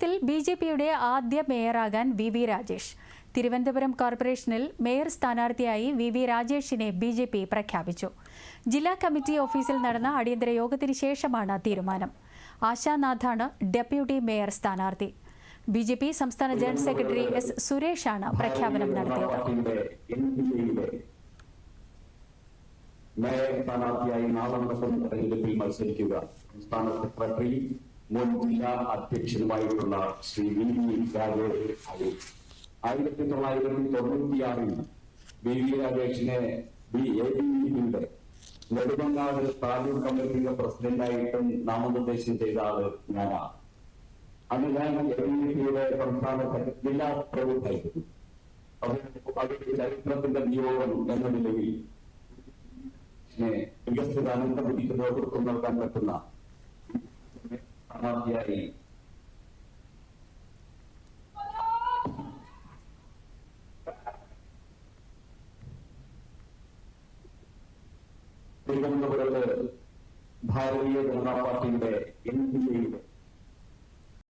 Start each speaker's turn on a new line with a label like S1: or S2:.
S1: കേരളത്തിൽ B J പിയുടെ ആദ്യ മേയറാകാൻ വി വി രാജേഷ്. തിരുവനന്തപുരം കോർപ്പറേഷനിൽ മേയർ സ്ഥാനാർത്ഥിയായി വി വി രാജേഷിനെ ബി ജെ പി പ്രഖ്യാപിച്ചു. ജില്ലാ കമ്മിറ്റി ഓഫീസിൽ നടന്ന അടിയന്തര യോഗത്തിന് ശേഷമാണ് തീരുമാനം. ആശാനാഥാണ് ഡെപ്യൂട്ടി മേയർ സ്ഥാനാർത്ഥി. ബി ജെ പി സംസ്ഥാന ജനറൽ സെക്രട്ടറി എസ് സുരേഷാണ് പ്രഖ്യാപനം നടത്തിയത്.
S2: സ്ഥാനാർത്ഥിയായി നാളെ നടക്കുന്ന തെരഞ്ഞെടുപ്പിൽ മത്സരിക്കുക. സംസ്ഥാന സെക്രട്ടറി മുൻ ജില്ലാ അധ്യക്ഷനുമായിട്ടുള്ള ശ്രീ വി വി രാജേഷ് ആയി. ആയിരത്തി തൊള്ളായിരത്തി തൊണ്ണൂറ്റിയാറിൽ വി വി രാജേഷിനെ ബി എ ബി പിയുടെ നെടുമങ്ങാട് താലൂക്ക് കമ്മിറ്റിയുടെ പ്രസിഡന്റായിട്ടും നാമനിർദ്ദേശം ചെയ്ത ആൾ ഞാനാണ് അന്ന് ഞാൻ എ ബി പിയുടെ സംസ്ഥാന ജില്ലാ പ്രമുഖായിരുന്നു ചരിത്രത്തിന്റെ നിയോഗം എന്ന നിലയിൽ വികസിത അനന്തപുരിക്ക് നേതൃത്വം നൽകാൻ പറ്റുന്ന സ്ഥാനാർത്ഥിയായി തിരുവനന്തപുരത്ത് ഭാരതീയ ജനതാ പാർട്ടിയുടെ എൻ ഡി എയുടെ